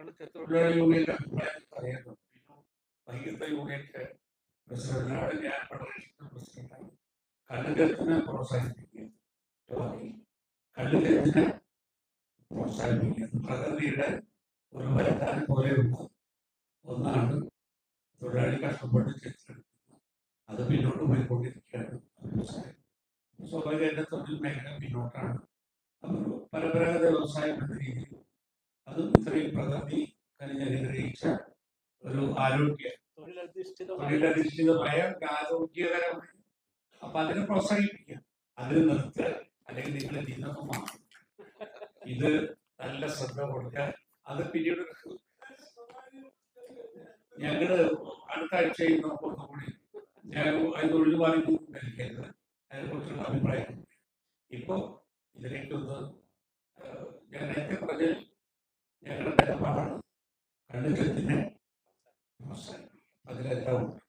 തൊഴിലാളി യൂണിയന്റെ അഭിപ്രായം പറയുന്നു വൈകിട്ട് യൂണിയന്റെ പ്രസിഡന്റാണ് ഞാൻ ഫെഡറേഷന്റെ പ്രസിഡന്റാണ് കല്ലുകത്തിന് പ്രോത്സാഹിപ്പിക്കുക. കല്ലുകത്തിന് പ്രോത്സാഹിപ്പിക്കുക. പ്രകൃതിയുടെ ഒരു വരദാനം പോലെയുള്ള ഒന്നാണ് തൊഴിലാളി കഷ്ടപ്പെട്ട് ചെറുതെടുക്കുന്നത് അത് പിന്നോട്ട് പോയിക്കൊണ്ടിരിക്കുകയാണ്. വ്യവസായം സ്വാഭാവിക തൊഴിൽ മേഖല പിന്നോട്ടാണ്. പരമ്പരാഗത വ്യവസായം എന്ന രീതിയിൽ അതും ഇത്രയും പ്രകൃതി അനുഗ്രഹിച്ച ഒരു ആരോഗ്യ തൊഴിലധിഷ്ഠിതമായ ആരോഗ്യകരമായ. അപ്പൊ അതിനെ പ്രോത്സാഹിപ്പിക്കാം അതിന് നിർത്തുക. അല്ലെങ്കിൽ നിങ്ങളെ നിന്നൊക്കെ മാറും ഇത് നല്ല ശ്രദ്ധ കൊടുക്കുക. അത് പിന്നീട് ഞങ്ങൾ അടുത്ത ആഴ്ച നോക്കുന്നുകൂടി ഞാൻ അതിന് ഒഴിവാക്കി നൽകരുത് അതിനെക്കുറിച്ചുള്ള അഭിപ്രായം. ഇപ്പോ ഇതിലേക്കൊന്ന് ഞാൻ നേരത്തെ പറഞ്ഞ ഞങ്ങളുടെ നിലപാടാണ് കണ്ണുകത്തിന് അതിലെല്ലാം ഉണ്ട്